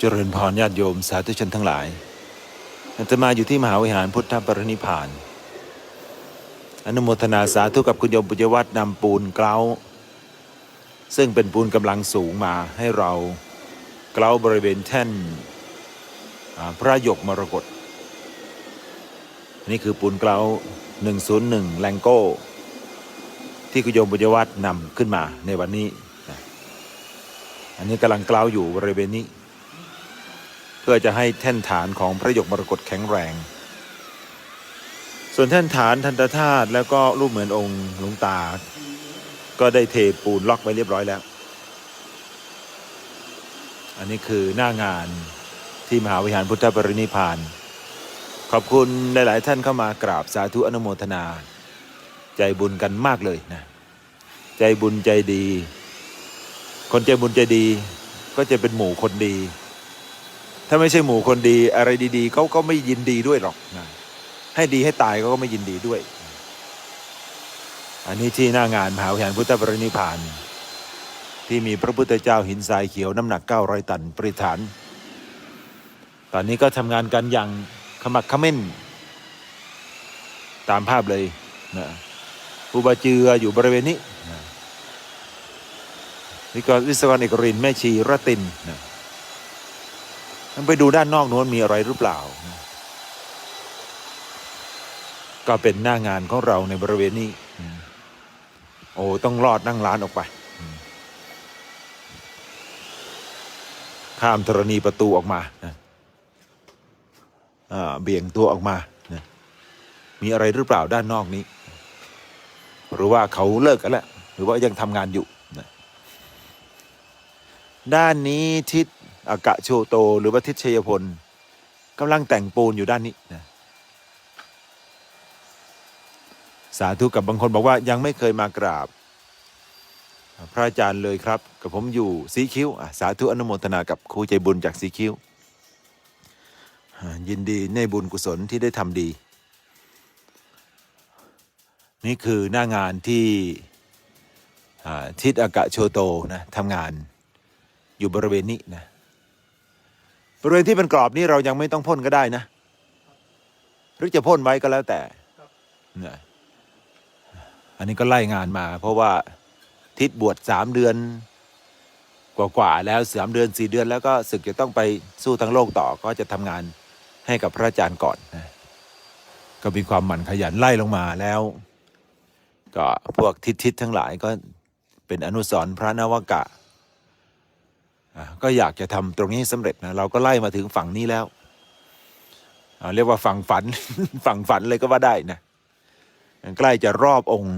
เจริญพรญาติโยมสาธุชนทั้งหลายอาตมาอยู่ที่มหาวิหารพุทธปรินิพานอนุโมทนาสาธุกับคุณโยมปุญญวัฒน์นำปูนเกล้า ซึ่งเป็นปูนกำลังสูงมาให้เราเกล้าบริเวณแท่นพระยกมรกตนี่คือปูนเกล้า 101 แลงโก้ ที่คุณโยมปุญญวัฒน์นำขึ้นมาในวันนี้ อันนี้กำลังเกล้าอยู่บริเวณนี้ เพื่อจะให้แท่นฐานของพระยกมรกตแข็งแรง ส่วนแท่นฐานทันตธาตุแล้วก็รูปเหมือนองค์หลวงตา ก็ได้เทปูนล็อกไว้เรียบร้อยแล้ว อันนี้คือหน้างานที่มหาวิหารพุทธปรินิพพาน ขอบคุณหลาย ๆ ท่านเข้ามากราบสาธุอนุโมทนา ใจบุญกันมากเลยนะ ใจบุญใจดี คนใจบุญใจดีก็จะเป็นหมู่คนดี ถ้าไม่ใช่หมู่คนดีอะไรดีๆเขาก็ไม่ยินดีด้วยหรอกนะให้ดีให้ตายเขาก็ไม่ยินดีด้วย อันนี้ที่หน้างานมหาวิหารพุทธปรินิพาน ที่มีพระพุทธเจ้าหินทรายเขียวน้ำหนัก 900 ตันประดิษฐาน ตอนนี้ก็ทำงานกันอย่างขมักขม้น ตามภาพเลยนะครูบาเจืออยู่บริเวณนี้นี่ก็วิศวกรเอกรินแม่ชีรตินนะ งั้นไปดูด้านนอกโน้นมีอะไรหรือเปล่า ก็เป็นหน้างานของเราในบริเวณนี้ โอ้ต้องรอดนั่งร้านออกไป ข้ามธรณีประตูออกมานะเบี่ยงตัวออกมานะมีอะไรหรือเปล่าด้านนอกนี้ หรือว่าเขาเลิกกันแล้ว หรือว่ายังทำงานอยู่นะด้านนี้ทิศ อากะโชโต หรือว่าทิศชัยพลกำลังแต่งปูนอยู่ด้านนี้นะสาธุกับบางคนบอกว่ายังไม่เคยมากราบ พระอาจารย์เลยครับ กับผมอยู่สีคิ้วสาธุอนุโมทนากับครูใจบุญจากสีคิ้วยินดีในบุญกุศลที่ได้ทำดี นี่คือหน้างานที่ทิศอากะโชโตนะทำงานอยู่บริเวณนี้นะ บริเวณที่เป็นกรอบนี้เรายังไม่ต้องพ่นก็ได้นะ หรือจะพ่นไว้ก็แล้วแต่นะอันนี้ก็ไล่งานมา เพราะว่าทิศบวชสามเดือน กว่าๆแล้วสามเดือนสี่เดือน แล้วก็ศึกจะต้องไปสู้ทั้งโลกต่อก็จะทำงานให้กับพระอาจารย์ก่อนนะก็มีความหมั่นขยันไล่ลงมาแล้ว ก็พวกทิศทิศทั้งหลายก็เป็นอนุสรณ์พระนวกะ ก็อยากจะทำตรงนี้ให้สำเร็จนะเราก็ไล่มาถึงฝั่งนี้แล้วเรียกว่าฝั่งฝันฝั่งฝันเลยก็ว่าได้นะใกล้จะรอบองค์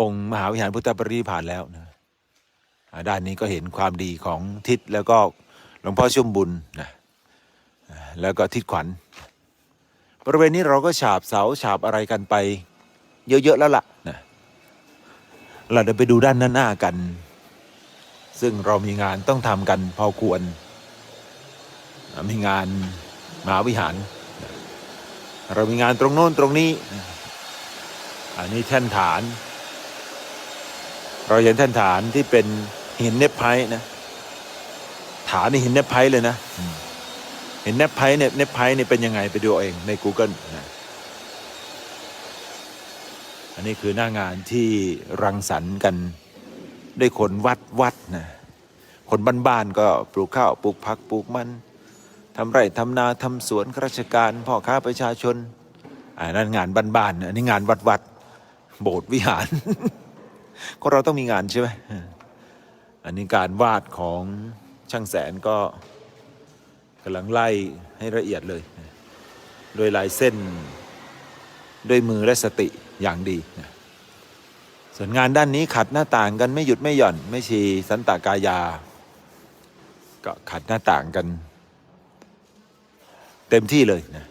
องค์มหาวิหารพุทธปรินิพานแล้วนะด้านนี้ก็เห็นความดีของทิศแล้วก็หลวงพ่อชุ่มบุญนะแล้วก็ทิศขวัญ บริเวณนี้เราก็ฉาบเสาฉาบอะไรกันไป เยอะ ๆ แล้วล่ะนะเราเดี๋ยวไปดูด้านหน้ากัน ซึ่งเรามีงานต้องทำกันพอควร มีงานมหาวิหาร เรามีงานตรงโน้นตรงนี้ อันนี้แท่นฐาน เราเห็นแท่นฐานที่เป็นหินเนปไพต์นะ ฐานนี่หินเนปไพต์เลยนะเห็นเนปไพต์เนี่ยเนปไพต์เนี่ยเป็นยังไงไปดูเอาเองใน Google นะอันนี้คือหน้างานที่รังสรรค์กัน ด้วยคนวัดวัดนะคนบ้านๆก็ปลูกข้าวปลูกผักปลูกมันทำไร่ทำนาทำสวนข้าราชการพ่อค้าประชาชนอันนั้นงานบ้านๆอันนี้งานวัดวัดโบสถ์วิหาร ก็เราต้องมีงานใช่ไหมอันนี้การวาดของช่างแสนก็กำลังไล่ให้ละเอียดเลย โดยลายเส้น ด้วยมือและสติอย่างดีนะ ส่วนงานด้านนี้ขัดหน้าต่างกันไม่หยุดไม่หย่อน ไม่ชีสันตากายา ก็ขัดหน้าต่างกัน เต็มที่เลยนะ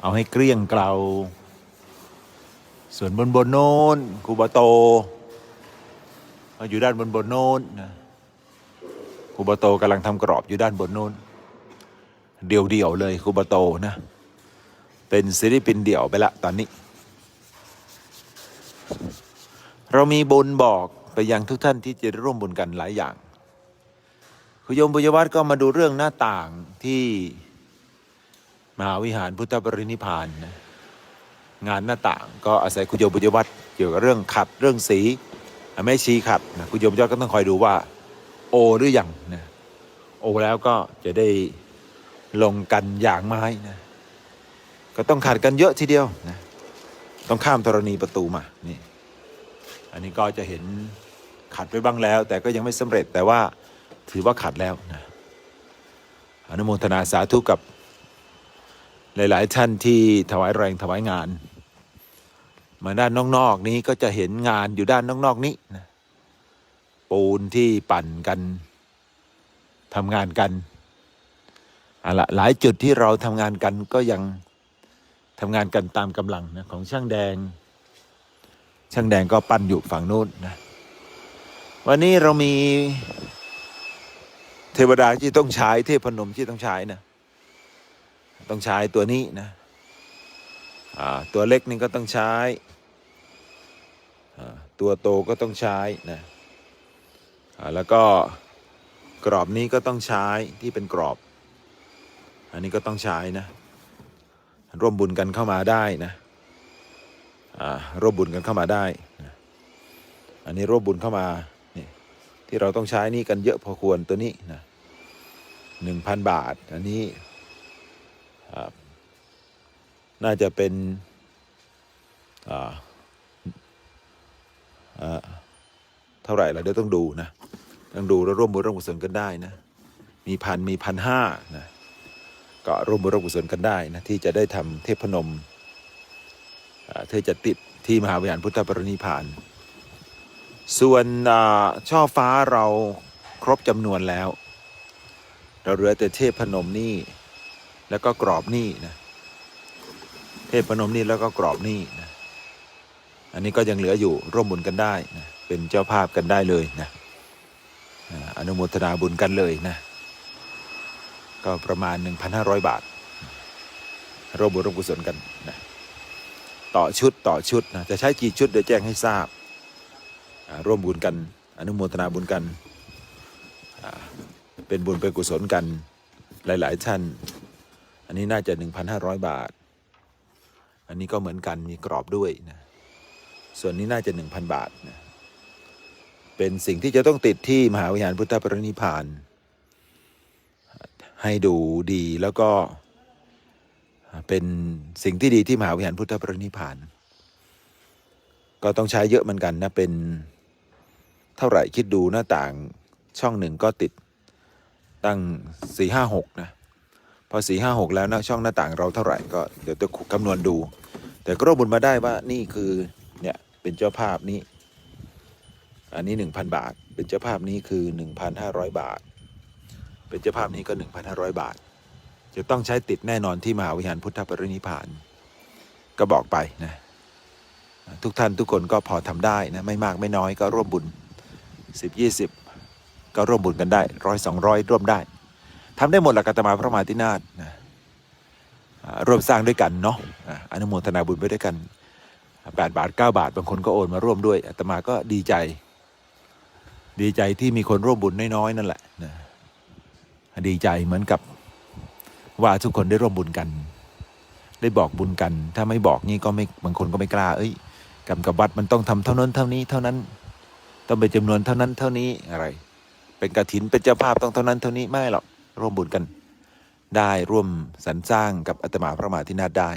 เอาให้เกลี้ยงเกลาส่วนบนบนโน้นคูบาโตอยู่ด้านบนบนโน้นนะคูบาโตกำลังทำกรอบอยู่ด้านบนโน้น เดี่ยวๆเลยคูบาโตนะ เป็นศิลปินเดี่ยวไปละตอนนี้ เรามีบุญบอกไปยังทุกท่านที่จะร่วมบุญกันหลายอย่าง คุณโยมบุญยวัฒน์ก็มาดูเรื่องหน้าต่างที่มหาวิหารพุทธปรินิพพานนะงานหน้าต่างก็อาศัยคุณโยมบุญยวัฒน์เกี่ยวกับเรื่องขัดเรื่องสีอะแม่ชีขัดนะคุณโยมยวัฒน์ก็ต้องคอยดูว่า โอหรือยังนะโอแล้วก็จะได้ลงกันอย่างไม้นะก็ต้องขัดกันเยอะทีเดียวนะต้องข้ามธรณีประตูมานี่ อันนี้ก็จะเห็นขัดไปบ้างแล้ว แต่ก็ยังไม่สำเร็จแต่ว่าถือว่าขัดแล้วนะอนุโมทนาสาธุกับหลาย ๆ ท่านที่ถวายแรงถวายงาน มาด้านนอกๆนี้ก็จะเห็นงานอยู่ด้านนอกๆนี้นะปูนที่ปั่นกันทำงานกันอาละหลายจุดที่เราทำงานกันก็ยังทำงานกันตามกำลังนะของช่างแดง ช่างแดงก็ปั้นอยู่ฝั่งนู้นนะวันนี้เรามี เทวดาที่ต้องใช้เทพนมที่ต้องใช้นะต้องใช้ตัวนี้นะตัวเล็กนี่ก็ต้องใช้ตัวโตก็ต้องใช้นะแล้วก็กรอบนี้ก็ต้องใช้ที่เป็นกรอบ อันนี้ก็ต้องใช้นะ ร่วมบุญกันเข้ามาได้นะ ร่วมบุญกันเข้ามาได้ อันนี้ร่วมบุญเข้ามานี่ที่เราต้องใช้นี่กันเยอะพอควรตัวนี้นะหนึ่งพันบาท อันนี้น่าจะเป็นเท่าไหร่ละเดี๋ยวต้องดูนะต้องดูแล้วร่วมบุญร่วมกุศลกันได้นะ มีพันมีพันห้านะก็ร่วมบุญร่วมกุศลกันได้นะที่จะได้ทำเทพนม เธอจะติดที่มหาวิหารพุทธปรินิพาน ส่วนช่อฟ้าเราครบจำนวนแล้ว เราเหลือแต่เทพพนมนี่แล้วก็กรอบนี่นะเทพพนมนี่แล้วก็กรอบนี่นะอันนี้ก็ยังเหลืออยู่ร่วมบุญกันได้นะเป็นเจ้าภาพกันได้เลยนะอ่าอนุโมทนาบุญกันเลยนะก็ประมาณ 1,500 บาทร่วมบุญร่วมกุศลกันนะ ต่อชุดต่อชุดนะจะใช้กี่ชุดเดี๋ยวแจ้งให้ทราบ ร่วมบุญกัน อนุโมทนาบุญกัน เป็นบุญเป็นกุศลกันหลาย ๆ ท่าน อันนี้น่าจะ 1,500 บาท อันนี้ก็เหมือนกันมีกรอบด้วยนะส่วนนี้น่าจะ 1,000 บาทนะเป็นสิ่งที่จะต้องติดที่มหาวิหารพุทธปรินิพพานให้ดูดีแล้วก็ เป็นสิ่งที่ดีที่มหาวิหารพุทธปรินิพาน ก็ต้องใช้เยอะเหมือนกันนะ เป็นเท่าไหร่คิดดูหน้าต่างช่องหนึ่งก็ติดตั้งสี่ห้าหกนะ พอสี่ห้าหกแล้วนะช่องหน้าต่างเราเท่าไหร่ก็เดี๋ยวจะคำนวณดู แต่ก็รวบบุญมาได้ว่านี่คือเนี่ยเป็นเจ้าภาพนี้ อันนี้หนึ่งพันบาท เป็นเจ้าภาพนี้คือหนึ่งพันห้าร้อยบาท เป็นเจ้าภาพนี้ก็หนึ่งพันห้าร้อยบาท จะต้องใช้ติดแน่นอนที่มหาวิหารพุทธปรินิพาน ก็บอกไปนะทุกท่านทุกคนก็พอทำได้นะไม่มากไม่น้อยก็ร่วมบุญสิบยี่สิบก็ร่วมบุญกันได้ร้อยสองร้อยร่วมได้ทำได้หมดหลักอาตมาพระมหาธินาถนะร่วมสร้างด้วยกันเนาะอนุโมทนาบุญไปด้วยกันแปดบาทเก้าบาท บางคนก็โอนมาร่วมด้วยอาตมาก็ดีใจ ดีใจที่มีคนร่วมบุญน้อยๆนั่นแหละนะดีใจเหมือนกับ ว่าทุกคนได้ร่วมบุญกัน ได้บอกบุญกัน ถ้าไม่บอกนี่ก็ไม่บางคนก็ไม่กล้า เอ้ยกรรมกับวัดมันต้องทำเท่านั้นเท่านี้เท่านั้น ต้องเป็นจำนวนเท่านั้นเท่านี้อะไร เป็นกระถินเป็นเจ้าภาพต้องเท่านั้นเท่านี้ไม่หรอกร่วมบุญกัน ได้ร่วมสรรสร้างกับอาตมาพระมหาธินาได้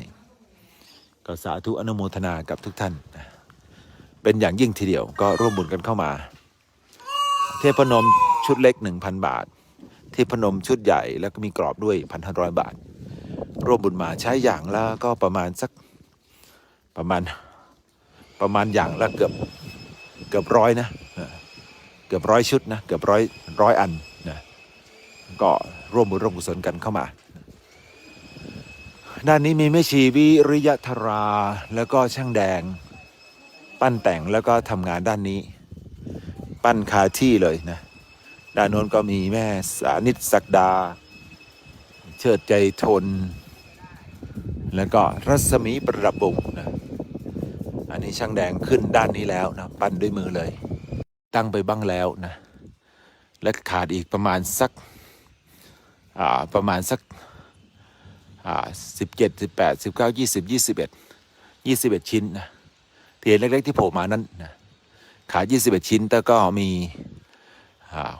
ก็สาธุอนุโมทนากับทุกท่าน เป็นอย่างยิ่งทีเดียวก็ร่วมบุญกันเข้ามา เทพนมชุดเล็ก 1,000 บาท ที่พนมชุดใหญ่แล้วก็มีกรอบด้วย1,500บาท ร่วมบุญมาใช้อย่างละก็ประมาณสักประมาณประมาณอย่างละเกือบเกือบร้อยนะเออเกือบร้อยชุดนะเกือบร้อยร้อยอันนะก็ร่วมบุญร่วมกุศลกันเข้ามา ด้านนี้มีแม่ชีวิริยธราแล้วก็ช่างแดง ปั้นแต่งแล้วก็ทำงานด้านนี้ ปั้นคาที่เลยนะ ด้านโน้นก็มีแม่สานิตศักดา เชิดใจทน แล้วก็รัศมีประดับวงนะอันนี้ช่างแดงขึ้นด้านนี้แล้วนะปั้นด้วยมือเลย ตั้งไปบ้างแล้วนะ และขาดอีกประมาณสักประมาณสักสิบเจ็ดสิบแปดสิบเก้ายี่สิบยี่สิบเอ็ดยี่สิบเอ็ดชิ้นนะเทียนเล็กๆที่โผล่มานั้นนะขาดยี่สิบเอ็ดชิ้นแต่ก็มี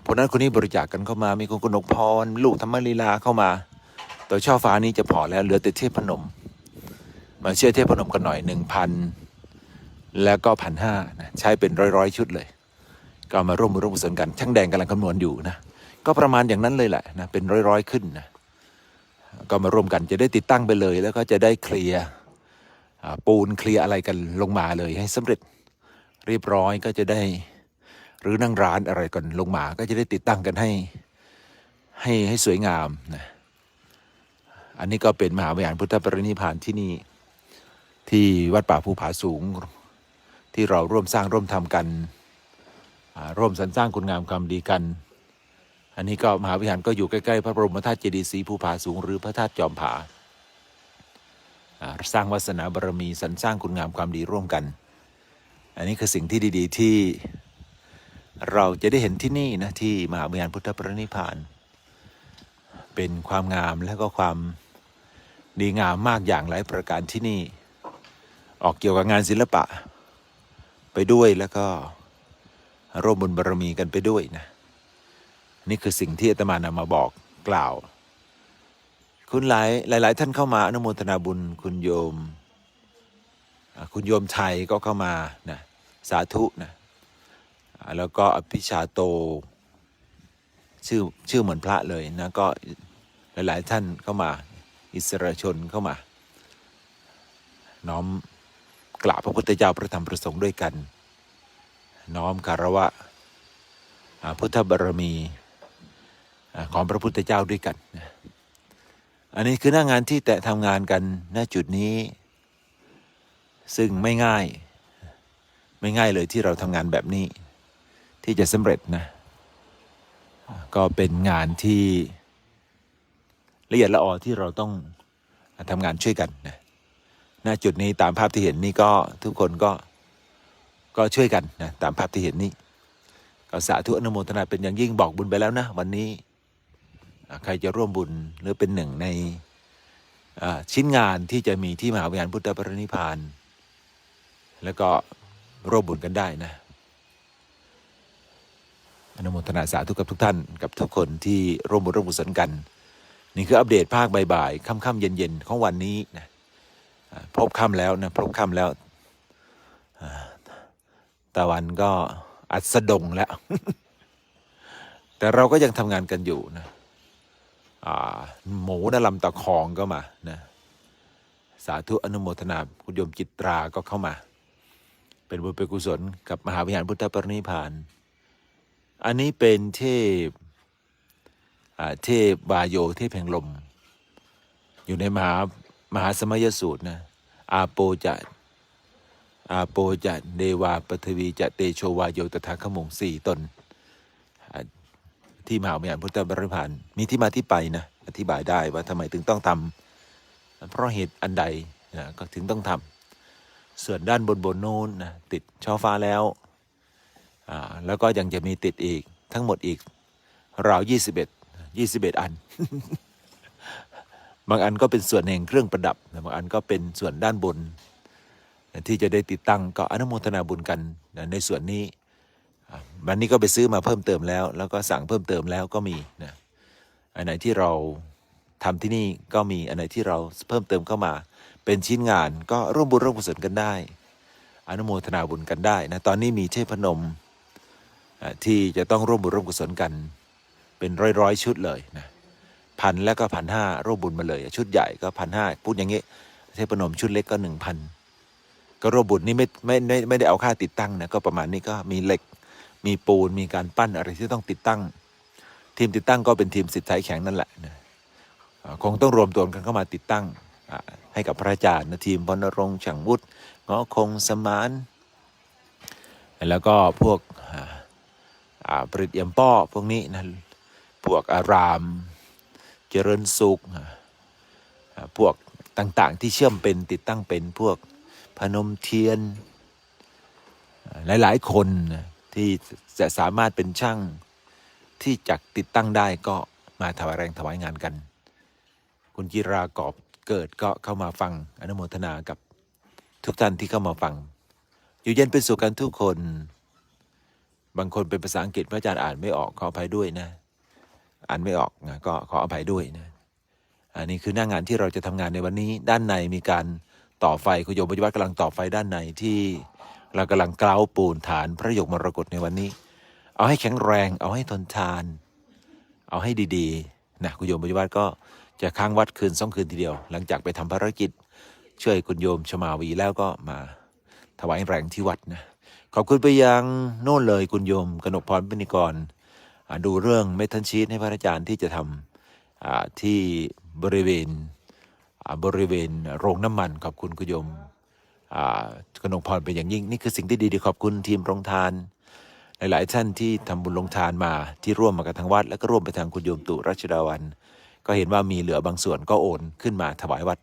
คนนั้นคนนี้บริจาคกันเข้ามา มีคุณกนกพร ลูกธรรมลีลาเข้ามา ตัวช่อฟ้านี้จะพอแล้วเหลือแต่เทพนม มาเชื่อเทพนมกันหน่อยหนึ่งพันแล้วก็พันห้านะใช้เป็นร้อยๆชุดเลย ก็มาร่วมมือร่วมกุศลกันช่างแดงกำลังคำนวณอยู่นะก็ประมาณอย่างนั้นเลยแหละนะเป็นร้อยๆขึ้นนะก็มาร่วมกันจะได้ติดตั้งไปเลย แล้วก็จะได้เคลียร์ปูนเคลียร์อะไรกันลงมาเลยให้สำเร็จเรียบร้อยก็จะได้ หรือนั่งร้านอะไรกันลงมา ก็จะได้ติดตั้งกันให้ให้ให้สวยงามนะอันนี้ก็เป็นมหาวิหารพุทธปรินิพานที่นี่ ที่วัดป่าภูผาสูง ที่เราร่วมสร้างร่วมทำกันร่วมสรรสร้างคุณงามความดีกัน อันนี้ก็มหาวิหารก็อยู่ใกล้ๆ พระบรมธาตุเจดีย์ศรีภูผาสูง หรือพระธาตุจอมผาอ่าสร้างวาสนาบารมีสรรสร้างคุณงามความดีร่วมกัน อันนี้คือสิ่งที่ดี ๆ ที่ เราจะได้เห็นที่นี่นะที่มหาวิหารพุทธปรินิพาน เป็นความงามและก็ความดีงามมากอย่างหลายประการที่นี่ ออกเกี่ยวกับงานศิลปะ ไปด้วยแล้วก็ร่วมบุญบารมีกันไปด้วยนะ นี่คือสิ่งที่อาตมานำมาบอกกล่าว คุณหลายหลาย ๆ ท่านเข้ามาอนุโมทนาบุญคุณโยม คุณโยมไทยก็เข้ามานะสาธุนะ แล้วก็อภิชาโต ชื่อชื่อเหมือนพระเลยนะก็หลาย ๆ ท่านเข้ามา อิสระชนเข้ามา น้อมกราบพระพุทธเจ้าพระธรรมพระสงฆ์ด้วยกัน น้อมคารวะพุทธบารมีของพระพุทธเจ้าด้วยกัน อันนี้คือหน้างานที่แตะทำงานกันณจุดนี้ ซึ่งไม่ง่าย ไม่ง่ายเลยที่เราทำงานแบบนี้ ที่จะสำเร็จนะ ก็เป็นงานที่ละเอียดละออที่เราต้องทำงานช่วยกันนะณจุดนี้ตามภาพที่เห็นนี่ก็ทุกคนก็ก็ช่วยกันนะตามภาพที่เห็นนี้ก็สาธุอนุโมทนาเป็นอย่างยิ่งบอกบุญไปแล้วนะ วันนี้ใครจะร่วมบุญหรือเป็นหนึ่งในชิ้นงานที่จะมีที่มหาวิหารพุทธปรินิพพาน แล้วก็ร่วมบุญกันได้นะ อนุโมทนาสาธุกับทุกท่านกับทุกคนที่ร่วมบุญร่วมกุศลกัน นี่คืออัปเดตภาคบ่ายๆค่ำๆเย็นๆของวันนี้นะพบค่ำแล้วนะพบค่ำแล้วตะวันก็อัสดงแล้ว แต่เราก็ยังทำงานกันอยู่นะหมูนลำตะคองก็มานะสาธุอนุโมทนาคุณโยมจิตราก็เข้ามา เป็นบุญเป็นกุศลกับมหาวิหารพุทธปรินิพพาน อันนี้เป็นเทพเทพบาโยเทพแห่งลม อยู่ในมหามหาสมัยสูตรนะอาโปจะอาโปจะเดวาปทวีจะเตโชวาโยตถาคมงสี่ตน ที่มหาวิหารพุทธบริพานมีที่มาที่ไปนะอธิบายได้ว่าทำไมถึงต้องทำเพราะเหตุอันใดนะก็ถึงต้องทำส่วนด้านบนบนโน้นนะติดช่อฟ้าแล้ว แล้วก็ยังจะมีติดอีกทั้งหมดอีกราวยี่สิบเอ็ดยี่สิบเอ็ดอัน บางอันก็เป็นส่วนแห่งเครื่องประดับนะบางอันก็เป็นส่วนด้านบน ที่จะได้ติดตั้งก็อนุโมทนาบุญกันในส่วนนี้วันนี้ก็ไปซื้อมาเพิ่มเติมแล้ว แล้วก็สั่งเพิ่มเติมแล้วก็มีนะอันไหนที่เราทำที่นี่ก็มีอันไหนที่เราเพิ่มเติมเข้ามา เป็นชิ้นงานก็ร่วมบุญร่วมกุศลกันได้ อนุโมทนาบุญกันได้นะตอนนี้มีเทพนม ที่จะต้องร่วมบุญร่วมกุศลกัน เป็นร้อยร้อยชุดเลยนะพันแล้วก็พันห้าร่วมบุญมาเลย ชุดใหญ่ก็พันห้าพูดอย่างงี้ เทพนมชุดเล็กก็หนึ่งพันก็ร่วมบุญนี่ไม่ไม่ไม่ไม่ได้เอาค่าติดตั้งนะก็ประมาณนี้ก็มีเหล็ก มีปูนมีการปั้นอะไรที่ต้องติดตั้ง ทีมติดตั้งก็เป็นทีมสิทธิ์ไทยแข็งนั่นแหละนะคงต้องรวมตัวกันเข้ามาติดตั้งให้กับพระอาจารย์นะทีมพรณรงค์ฉังวุฒิงอคงสมาน แล้วก็พวก อ่าอ่าปริตเอี่ยมป้อพวกนี้นะพวกอาราม เจริญสุขพวกต่างๆ ที่เชื่อมเป็นติดตั้งเป็นพวกพนมเทียน หลายๆ คนที่จะสามารถเป็นช่างที่จะติดตั้งได้ก็มาถวายแรงถวายงานกัน คุณจิรากอบเกิดก็เข้ามาฟังอนุโมทนากับทุกท่านที่เข้ามาฟัง อยู่เย็นเป็นสุขกันทุกคน บางคนเป็นภาษาอังกฤษพระอาจารย์อ่านไม่ออกขออภัยด้วยนะ อ่านไม่ออกนะก็ขออภัยด้วยนะอันนี้คือหน้างานที่เราจะทำงานในวันนี้ ด้านในมีการต่อไฟคุณโยมปฏิวัติกำลังต่อไฟด้านในที่เรากำลังกลาปูนฐานพระยกมรกตในวันนี้ เอาให้แข็งแรง เอาให้ทนทาน เอาให้ดีๆนะคุณโยมปฏิวัติก็จะค้างวัดคืนสองคืนทีเดียว หลังจากไปทำภารกิจช่วยคุณโยมชมาวีแล้วก็มาถวายแรงที่วัดนะ ขอบคุณไปยังโน่นเลยคุณโยมกนกพรปิณิกรอ่าดูเรื่องเมทัลชีตให้พระอาจารย์ที่จะทำที่บริเวณบริเวณโรงน้ำมันขอบคุณคุณโยมกนงพรเป็นอย่างยิ่งนี่คือสิ่งที่ดีๆขอบคุณทีมโรงทาน หลายๆท่านที่ทำบุญลงทานมาที่ร่วมมากับทางวัด แล้วก็ร่วมไปทางคุณโยมตุรัชดาวัน ก็เห็นว่ามีเหลือบางส่วนก็โอนขึ้นมาถวายวัด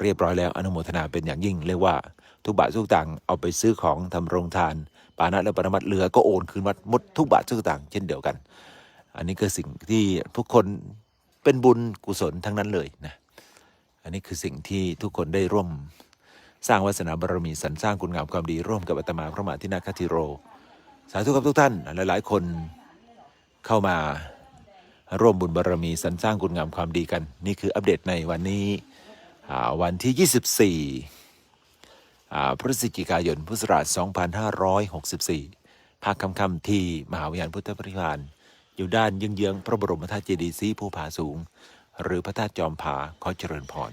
เรียบร้อยแล้วอนุโมทนาเป็นอย่างยิ่งเรียกว่า ทุกบาททุกตังค์เอาไปซื้อของทำโรงทาน ปานะและปรมัตถ์เหลือก็โอนคืนวัดหมดทุกบาททุกตังค์เช่นเดียวกัน อันนี้คือสิ่งที่ทุกคนเป็นบุญกุศลทั้งนั้นเลยนะอันนี้คือสิ่งที่ทุกคนได้ร่วม สร้างวาสนาบารมีสรรสร้างคุณงามความดีร่วมกับอาตมาพระมหาธินาคติโร สาธุกับทุกท่านหลาย ๆ คนเข้ามาร่วมบุญบารมีสรรสร้างคุณงามความดีกัน นี่คืออัปเดตในวันนี้วันที่ 24อ่ พฤศจิกายนพุทธศักราช 2564 ภาคค่ำๆที่มหาวิหารพุทธปริพานอยู่ด้านเยื้องๆพระบรมธาตุเจดีย์สีภูผาสูง หรือพระธาตุจอมผาขอเจริญพร